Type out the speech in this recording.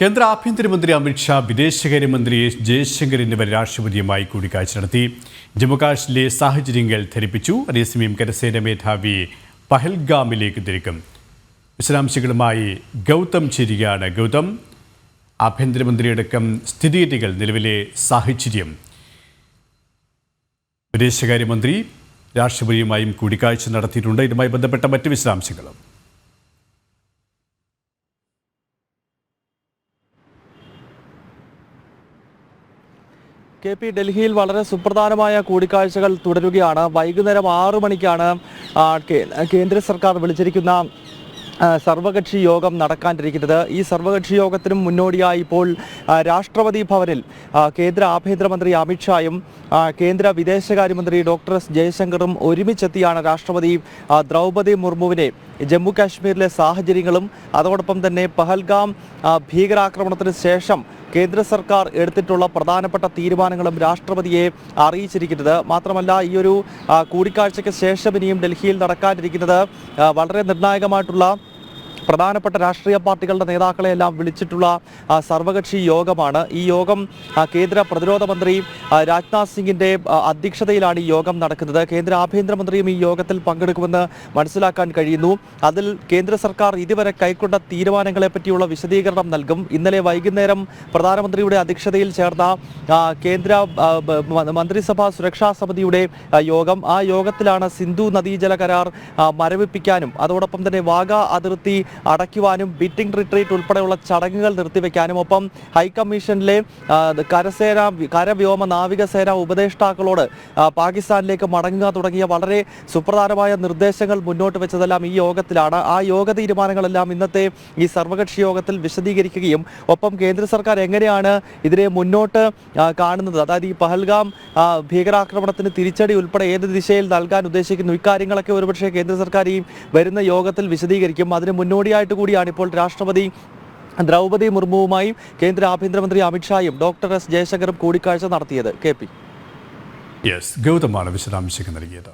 കേന്ദ്ര ആഭ്യന്തരമന്ത്രി അമിത്ഷാ വിദേശകാര്യമന്ത്രി എസ് ജയശങ്കർ എന്നിവർ രാഷ്ട്രപതിയുമായി കൂടിക്കാഴ്ച നടത്തി. ജമ്മുകാശ്മീരിലെ സാഹചര്യങ്ങൾ ധരിപ്പിച്ചു. അതേസമയം കരസേന മേധാവി പഹൽഗാമിലേക്ക് തിരിക്കും. വിശദാംശങ്ങളുമായി ഗൗതം ചേരുകയാണ്. ഗൗതം ആഭ്യന്തരമന്ത്രിയടക്കം സ്ഥിതിഗതികൾ നിലവിലെ സാഹചര്യം. വിദേശകാര്യമന്ത്രി രാഷ്ട്രപതിയുമായും കൂടിക്കാഴ്ച നടത്തിയിട്ടുണ്ട്. ഇതുമായി ബന്ധപ്പെട്ട മറ്റ് വിശദാംശങ്ങളും. കെ പി ഡൽഹിയിൽ വളരെ സുപ്രധാനമായ കൂടിക്കാഴ്ചകൾ തുടരുകയാണ്. വൈകുന്നേരം ആറു മണിക്കാണ് കേന്ദ്ര സർക്കാർ വിളിച്ചിരിക്കുന്ന സർവകക്ഷി യോഗം നടക്കാനിരിക്കുന്നത്. ഈ സർവകക്ഷി യോഗത്തിനും മുന്നോടിയായി ഇപ്പോൾ രാഷ്ട്രപതി ഭവനിൽ കേന്ദ്ര ആഭ്യന്തരമന്ത്രി അമിത്ഷായും കേന്ദ്ര വിദേശകാര്യമന്ത്രി ഡോക്ടർ എസ് ജയശങ്കറും ഒരുമിച്ചെത്തിയാണ് രാഷ്ട്രപതി ദ്രൗപദി മുർമുവിനെ ജമ്മു കാശ്മീരിലെ സാഹചര്യങ്ങളും അതോടൊപ്പം തന്നെ പഹൽഗാം ഭീകരാക്രമണത്തിന് ശേഷം കേന്ദ്ര സർക്കാർ എടുത്തിട്ടുള്ള പ്രധാനപ്പെട്ട തീരുമാനങ്ങളും രാഷ്ട്രപതിയെ അറിയിച്ചിരിക്കുന്നത്. മാത്രമല്ല ഈ ഒരു കൂടിക്കാഴ്ചയ്ക്ക് ശേഷം ഇനിയും ഡൽഹിയിൽ നടക്കാനിരിക്കുന്നത് വളരെ നിർണായകമായിട്ടുള്ള പ്രധാനപ്പെട്ട രാഷ്ട്രീയ പാർട്ടികളുടെ നേതാക്കളെ എല്ലാം വിളിച്ചിട്ടുള്ള സർവകക്ഷി യോഗമാണ്. ഈ യോഗം കേന്ദ്ര പ്രതിരോധ മന്ത്രി രാജ്നാഥ് സിംഗിന്റെ അധ്യക്ഷതയിലാണ് ഈ യോഗം നടക്കുന്നത്. കേന്ദ്ര ആഭ്യന്തരമന്ത്രിയും ഈ യോഗത്തിൽ പങ്കെടുക്കുമെന്ന് മനസ്സിലാക്കാൻ കഴിയുന്നു. അതിൽ കേന്ദ്ര സർക്കാർ ഇതുവരെ കൈക്കൊണ്ട തീരുമാനങ്ങളെ പറ്റിയുള്ള വിശദീകരണം നൽകും. ഇന്നലെ വൈകുന്നേരം പ്രധാനമന്ത്രിയുടെ അധ്യക്ഷതയിൽ ചേർന്ന കേന്ദ്ര മന്ത്രിസഭാ സുരക്ഷാ സമിതിയുടെ യോഗം. ആ യോഗത്തിലാണ് സിന്ധു നദീജല കരാർ മരവിപ്പിക്കാനും അതോടൊപ്പം തന്നെ വാഗ അതിർത്തി അടയ്ക്കുവാനും ബിറ്റിംഗ് റിട്രീറ്റ് ഉൾപ്പെടെയുള്ള ചടങ്ങുകൾ നിർത്തിവെക്കാനും ഒപ്പം ഹൈക്കമ്മീഷനിലെ കരസേന കരവ്യോമ നാവികസേന ഉപദേഷ്ടാക്കളോട് പാകിസ്ഥാനിലേക്ക് മടങ്ങുക തുടങ്ങിയ വളരെ സുപ്രധാനമായ നിർദ്ദേശങ്ങൾ മുന്നോട്ട് വെച്ചതെല്ലാം ഈ യോഗത്തിലാണ്. ആ യോഗ തീരുമാനങ്ങളെല്ലാം ഇന്നത്തെ ഈ സർവകക്ഷി യോഗത്തിൽ വിശദീകരിക്കുകയും ഒപ്പം കേന്ദ്ര സർക്കാർ എങ്ങനെയാണ് ഇതിനെ മുന്നോട്ട് കാണുന്നത്? അതായത് ഈ പഹൽഗാം ഭീകരാക്രമണത്തിന് തിരിച്ചടി ഉൾപ്പെടെ ഏത് ദിശയിൽ നൽകാൻ ഉദ്ദേശിക്കുന്നു? ഇക്കാര്യങ്ങളൊക്കെ ഒരുപക്ഷെ കേന്ദ്ര സർക്കാർ ഈ വരുന്ന യോഗത്തിൽ വിശദീകരിക്കും. അതിന് മുന്നോടിയായിട്ട് കൂടിയാണ് ഇപ്പോൾ രാഷ്ട്രപതി ദ്രൗപതി മുർമുവുമായും കേന്ദ്ര ആഭ്യന്തരമന്ത്രി അമിത്ഷായും ഡോക്ടർ എസ് ജയശങ്കറും കൂടിക്കാഴ്ച നടത്തിയത് കെ പി. ഗൗതമാണ് വിശദാംശങ്ങൾ നൽകിയത്.